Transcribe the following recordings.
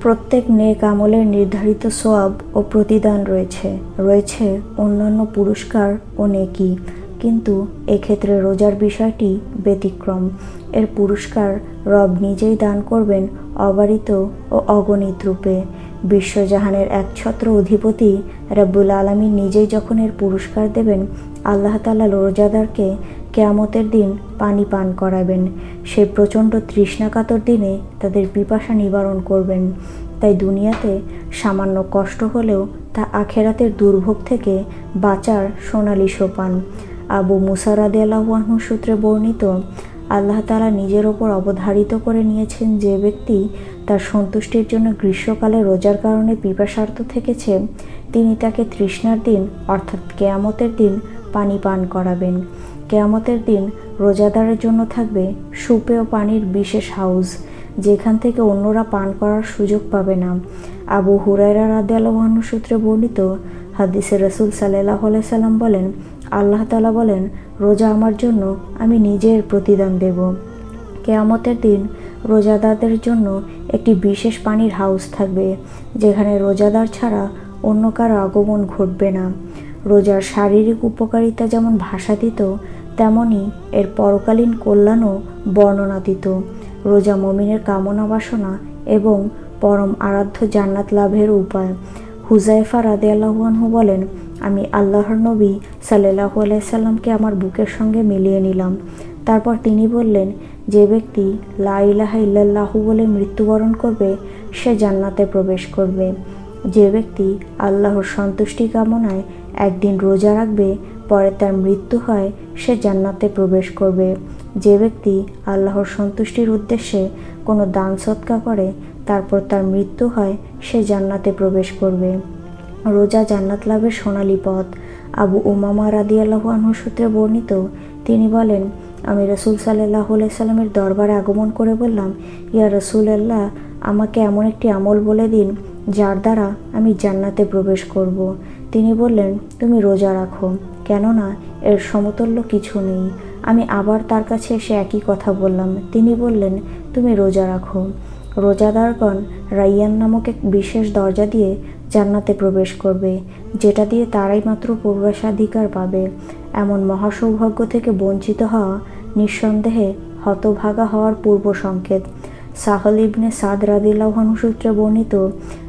প্রত্যেক নেক আমলের নির্ধারিত সোয়াব ও প্রতিদান রয়েছে। রয়েছে অন্যান্য পুরস্কার ও নেকি। কিন্তু এক্ষেত্রে রোজার বিষয়টি ব্যতিক্রম। এর পুরস্কার রব নিজেই দান করবেন অবারিত ও অগণিত রূপে। বিশ্বজাহানের এক ছত্র অধিপতি রব্বুল আলমী নিজেই যখন এর পুরস্কার দেবেন, আল্লাহ তাল্লাহ রোজাদারকে কেয়ামতের দিন পানি পান করাবেন। সেই প্রচণ্ড তৃষ্ণাকাতর দিনে তাদের পিপাসা নিবারণ করবেন। তাই দুনিয়াতে সামান্য কষ্ট হলেও তা আখেরাতের দুর্ভোগ থেকে বাঁচার সোনালি সোপান। আবু মুসারাদে আল্লাহানহু সূত্রে বর্ণিত আল্লাহ তালা নিজের ওপর অবধারিত করে নিয়েছেন যে ব্যক্তি তার সন্তুষ্টির জন্য গ্রীষ্মকালে রোজার কারণে পিপাসার্থ থেকেছে, তিনি তাকে তৃষ্ণার দিন, অর্থাৎ কেয়ামতের দিন পানি পান করাবেন। কেয়ামতের দিন রোজাদারের জন্য থাকবে সুপেয় পানির বিশেষ হাউস, যেখান থেকে অন্যরা পান করার সুযোগ পাবে না। আবু হুরাইরা রাদিয়াল্লাহু সূত্রে বর্ণিত হাদিসে রসুল সাল্লাহ সাল্লাম বলেন, আল্লাহ তালা বলেন, রোজা আমার জন্য আমি নিজের প্রতিদান দেব। কেয়ামতের দিন রোজাদারদের জন্য একটি বিশেষ পানির হাউস থাকবে, যেখানে রোজাদার ছাড়া অন্য কারও আগমন ঘটবে না। রোজার শারীরিক উপকারিতা যেমন ভাষা দিত তেমনই এর পরকালীন কল্যাণও বর্ণনা দিত রোজা মমিনের কামনা বাসনা এবং পরম আরাধ্য জান্নাত লাভের উপায়। হুজাইফা রাদে আল্লাহানহু বলেন, আমি আল্লাহর নবী সাল্লাহ আলাইসাল্লামকে আমার বুকের সঙ্গে মিলিয়ে নিলাম। তারপর তিনি বললেন, যে ব্যক্তি লা ইলাহা ইল্লাল্লাহু বলে মৃত্যুবরণ করবে, সে জান্নাতে প্রবেশ করবে। যে ব্যক্তি আল্লাহর সন্তুষ্টি কামনায় একদিন রোজা রাখবে পরে তার মৃত্যু হয়, সে জান্নাতে প্রবেশ করবে। যে ব্যক্তি আল্লাহর সন্তুষ্টির উদ্দেশ্যে কোনো দান সৎকা করে, তারপর তার মৃত্যু হয়, সে জান্নাতে প্রবেশ করবে। রোজা জান্নাত লাভের সোনালী পথ। আবু উমামা রাদি আল্লাহু সূত্রে বর্ণিত, তিনি বলেন, আমি রসুল সাল্লাহ সাল্লামের দরবারে আগমন করে বললাম, ইয়া রসুল আল্লাহ আমাকে এমন একটি আমল বলে দিন, যার দ্বারা আমি জান্নাতে প্রবেশ করব। তিনি বললেন, তুমি রোজা রাখো। কেননা, এর সমতুল্য কিছু নেই। আমি আবার তার কাছে এসে একই কথা বললাম। তিনি বললেন, তুমি রোজা রাখো। রোজাদারগণ রাইয়ান নামক এক বিশেষ দরজা দিয়ে জান্নাতে প্রবেশ করবে, যেটা দিয়ে তারাই মাত্র প্রবেশাধিকার পাবে। এমন মহাসৌভাগ্য থেকে বঞ্চিত হওয়া নিঃসন্দেহে হতভাগা হওয়ার পূর্ব সংকেত। সাহল ইবনে সাদ রাদিল্লাহন সূত্রে বর্ণিত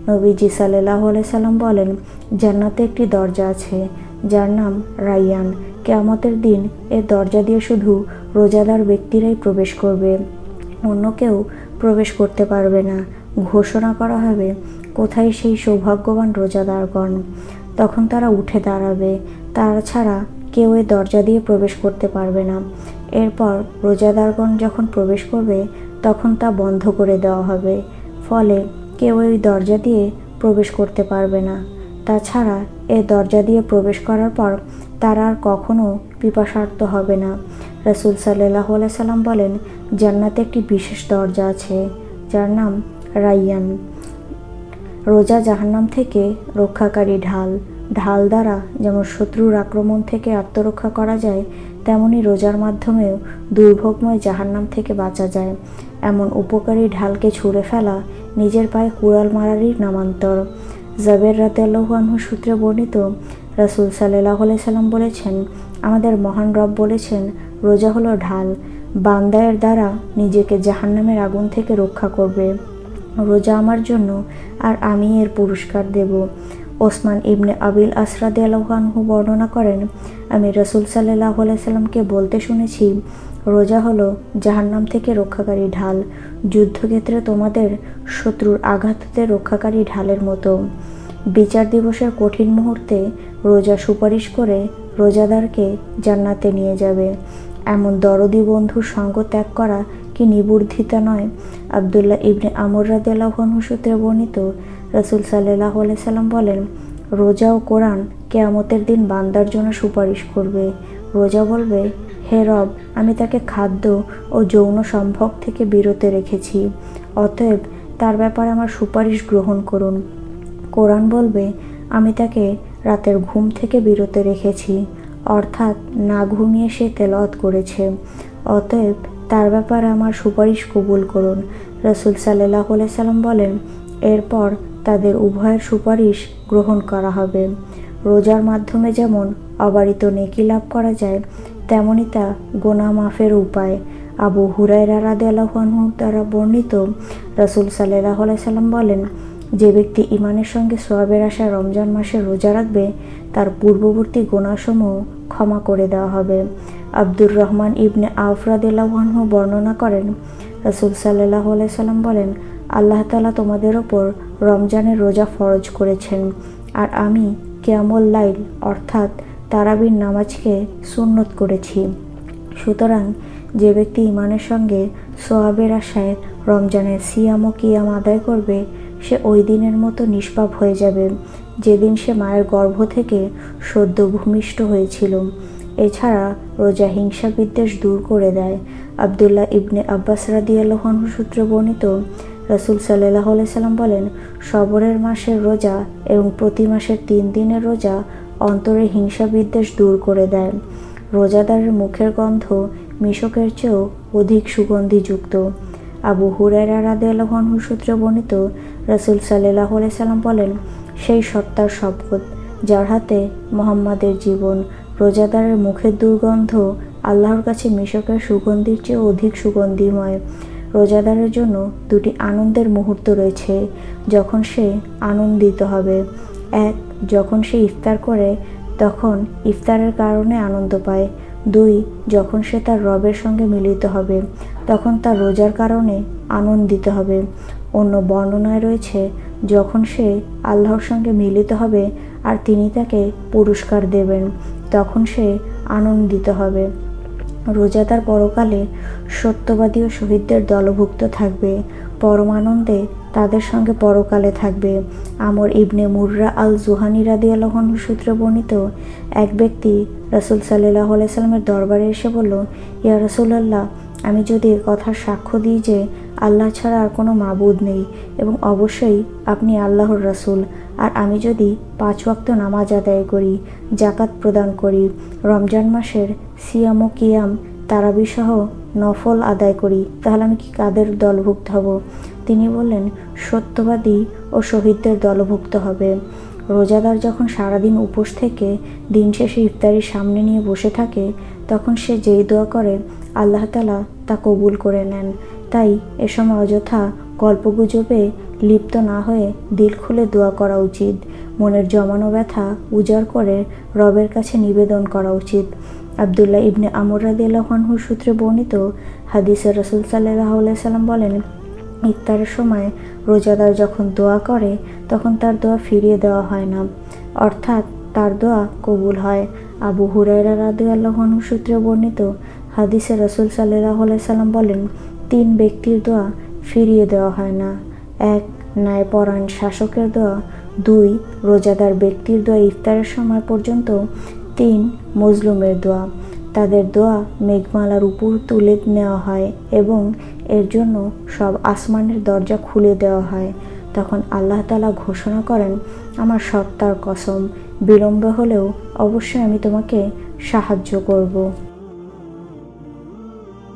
নবীজি সাল্লাহ সাল্লাম বলেন, জান্নাতে একটি দরজা আছে। যার নাম রাইয়ান। কেয়ামতের দিন এর দরজা দিয়ে শুধু রোজাদার ব্যক্তিরাই প্রবেশ করবে। অন্য কেউ প্রবেশ করতে পারবে না। ঘোষণা করা হবে, কোথায় সেই সৌভাগ্যবান রোজাদারগণ? তখন তারা উঠে দাঁড়াবে। তারা ছাড়া কেউ এই দরজা দিয়ে প্রবেশ করতে পারবে না। এরপর রোজাদারগণ যখন প্রবেশ করবে, তখন তা বন্ধ করে দেওয়া হবে। ফলে কেউ ওই দরজা দিয়ে প্রবেশ করতে পারবে না। তাছাড়া এ দরজা দিয়ে প্রবেশ করার পর তারা আর কখনো পিপাসার্থ হবে না। রসুল সাল্লাহ সাল্লাম বলেন, জান্নাতে একটি বিশেষ দরজা আছে, যার নাম রাইয়ান। রোজা জাহান্নাম থেকে রক্ষাকারী ঢাল। ঢাল দ্বারা যেমন শত্রুর আক্রমণ থেকে আত্মরক্ষা করা যায়, তেমনি রোজার মাধ্যমেও দুর্ভোগময় জাহান্নাম থেকে বাঁচা যায়। এমন উপকারী ঢালকে ছুঁড়ে ফেলা নিজের পায়ে কুড়াল মারারই নামান্তর। জাবের রাতে আল্লাহানহু সূত্রে বর্ণিত, রাসুল সাল্লাহ সাল্লাম বলেছেন, আমাদের মহান রব বলেছেন, রোজা হলো ঢাল। বান্দায়ের দ্বারা নিজেকে জাহান্নামের আগুন থেকে রক্ষা করবে। রোজা আমার জন্য, আর আমি এর পুরস্কার দেব। ওসমান ইবনে আবিল আসরাদ আলহানহু বর্ণনা করেন, আমি রসুল সাল্লাহ সাল্লামকে বলতে শুনেছি রোজা হলো জাহান্নাম থেকে রক্ষাকারী ঢাল। যুদ্ধক্ষেত্রে তোমাদের শত্রুর আঘাততে রক্ষাকারী ঢালের মতো। বিচার দিবসের কঠিন মুহূর্তে রোজা সুপারিশ করে রোজাদারকে জান্নাতে নিয়ে যাবে। এমন দরদি বন্ধুর সঙ্গ ত্যাগ করা কি নিবুর্ধিতা নয়? আবদুল্লাহ ইবনে আমর রাদিয়াল্লাহু সূত্রে বর্ণিত রসুল সাল্লাহ সাল্লাম বলেন, রোজা ও কোরআন কেয়ামতের দিন বান্দার জন্য সুপারিশ করবে। রোজা বলবে, হে রব, আমি তাকে খাদ্য ও যৌন সম্ভব থেকে বিরতে রেখেছি। অতএব তার ব্যাপারে আমার সুপারিশ গ্রহণ করুন। কোরআন বলবে, আমি তাকে রাতের ঘুম থেকে বিরতে রেখেছি, অর্থাৎ না ঘুমিয়ে সে তেলত করেছে। অতএব তার ব্যাপারে আমার সুপারিশ কবুল করুন। রসুল সাল্লাহ সাল্লাম বলেন, এরপর তাদের উভয়ের সুপারিশ গ্রহণ করা হবে। রোজার মাধ্যমে যেমন অবারিত নেকি লাভ করা যায়, তেমনি তা গোনা মাফের উপায়। আবু হুরাইরা রাদেলাহু দ্বারা বর্ণিত রাসুল সাল্লাহ সাল্লাম বলেন, যে ব্যক্তি ইমানের সঙ্গে সোয়াবের আশায় রমজান মাসে রোজা রাখবে, তার পূর্ববর্তী গোনাসমূহ ক্ষমা করে দেওয়া হবে। আব্দুর রহমান ইবনে আফরাদিল্লাহু বর্ণনা করেন, রাসুল সাল্লাহ সাল্লাম বলেন, আল্লাহ তালা তোমাদের ওপর রমজানের রোজা ফরজ করেছেন, আর আমি কেয়ামল লাইল, অর্থাৎ তারাবির নামাজকে সুন্নত করেছি। সুতরাং যে ব্যক্তি ইমানের সঙ্গে সোয়াবের আশায় রমজানের সিয়াম ও কিয়াম আদায় করবে, সে ওই দিনের মতো নিষ্পাপ হয়ে যাবে, যেদিন সে মায়ের গর্ভ থেকে সদ্য ভূমিষ্ঠ হয়েছিল। এছাড়া রোজা হিংসা বিদ্বেষ দূর করে দেয়। আবদুল্লাহ ইবনে আব্বাস রাদিয়াল্লাহন সূত্রে বর্ণিত রসুল সাল্লাহ সাল্লাম বলেন, সবরের মাসের রোজা এবং প্রতি মাসের তিন দিনের রোজা অন্তরে হিংসা বিদ্বেষ দূর করে দেয়। রোজাদারের মুখের গন্ধ মিশকের চেয়েও অধিক সুগন্ধিযুক্ত। আবু হুরায়রা রাদিয়াল্লাহু সূত্রে বর্ণিত, রসুল সাল্লাহ সাল্লাম বলেন, সেই সত্তার শপথ যার হাতে মোহাম্মদের জীবন, রোজাদারের মুখের দুর্গন্ধ আল্লাহর কাছে মিশকের সুগন্ধির চেয়ে অধিক সুগন্ধিময়। রোজাদারের জন্য দুটি আনন্দের মুহূর্ত রয়েছে, যখন সে আনন্দিত হবে। এক, যখন সে ইফতার করে, তখন ইফতারের কারণে আনন্দ পায়। দুই, যখন সে তার রবের সঙ্গে মিলিত হবে, তখন তার রোজার কারণে আনন্দিত হবে। অন্য বর্ণনায় রয়েছে, যখন সে আল্লাহর সঙ্গে মিলিত হবে আর তিনি তাকে পুরস্কার দেবেন, তখন সে আনন্দিত হবে। রোজাদার পরকালে সত্যবাদী ও শহীদদের দলভুক্ত থাকবে। পরমানন্দে তাদের সঙ্গে পরকালে থাকবে। আমর ইবনে মুর্রা আল জুহানি রাদি আলহন সূত্রে বর্ণিত এক ব্যক্তি রসুল সাল্লাহ সাল্লামের দরবারে এসে বলল, ইয়া রসুল্লাহ আমি যদি কথার সাক্ষ্য দিই যে আল্লাহ ছাড়া আর কোনো মাবুদ নেই এবং অবশ্যই আপনি আল্লাহর রাসুল আর আমি যদি পাঁচ ওয়াক্ত নামাজ আদায় করি জাকাত প্রদান করি, রমজান মাসের সিয়াম ও কিয়াম, তারাবিসহ নফল আদায় করি, তাহলে আমি কি কাদের দলভুক্ত হব? তিনি বললেন, সত্যবাদী ও শহীদদের দলভুক্ত হবে। রোজাদার যখন সারাদিন উপোস থেকে দিন শেষে ইফতারির সামনে নিয়ে বসে থাকে, তখন সে যেই দোয়া করে, আল্লাহ তালা তা কবুল করে নেন। তাই এসময় সময় অযথা গল্পগুজবে লিপ্ত না হয়ে দিল খুলে দোয়া করা উচিত। মনের জমানো ব্যথা উজাড় করে রবের কাছে নিবেদন করা উচিত। আবদুল্লাহ ইবনে আমর রাদিয়াল্লাহুর সূত্রে বর্ণিত হাদিসের রসুল সাল্লাহ সাল্লাম বলেন, ইফতারের সময় রোজাদার যখন দোয়া করে, তখন তার দোয়া ফিরিয়ে দেওয়া হয় না। অর্থাৎ তার দোয়া কবুল হয়। আবু হুরাইরা রাদু আল্লাহনু সূত্রে বর্ণিত হাদিসে রসুল সাল্লাহ সাল্লাম বলেন তিন ব্যক্তির দোয়া ফিরিয়ে দেওয়া হয় না। এক, ন্যায়পরায়ণ শাসকের দোয়া। দুই, রোজাদার ব্যক্তির দোয়া ইফতারের সময় পর্যন্ত। তিন, মজলুমের দোয়া। তাদের দোয়া মেঘমালার উপর তুলে নেওয়া হয় এবং এর জন্য সব আসমানের দরজা খুলে দেওয়া হয়। তখন আল্লাহ তালা ঘোষণা করেন, আমার সত্তার কসম, বিলম্ব হলেও অবশ্যই আমি তোমাকে সাহায্য করব।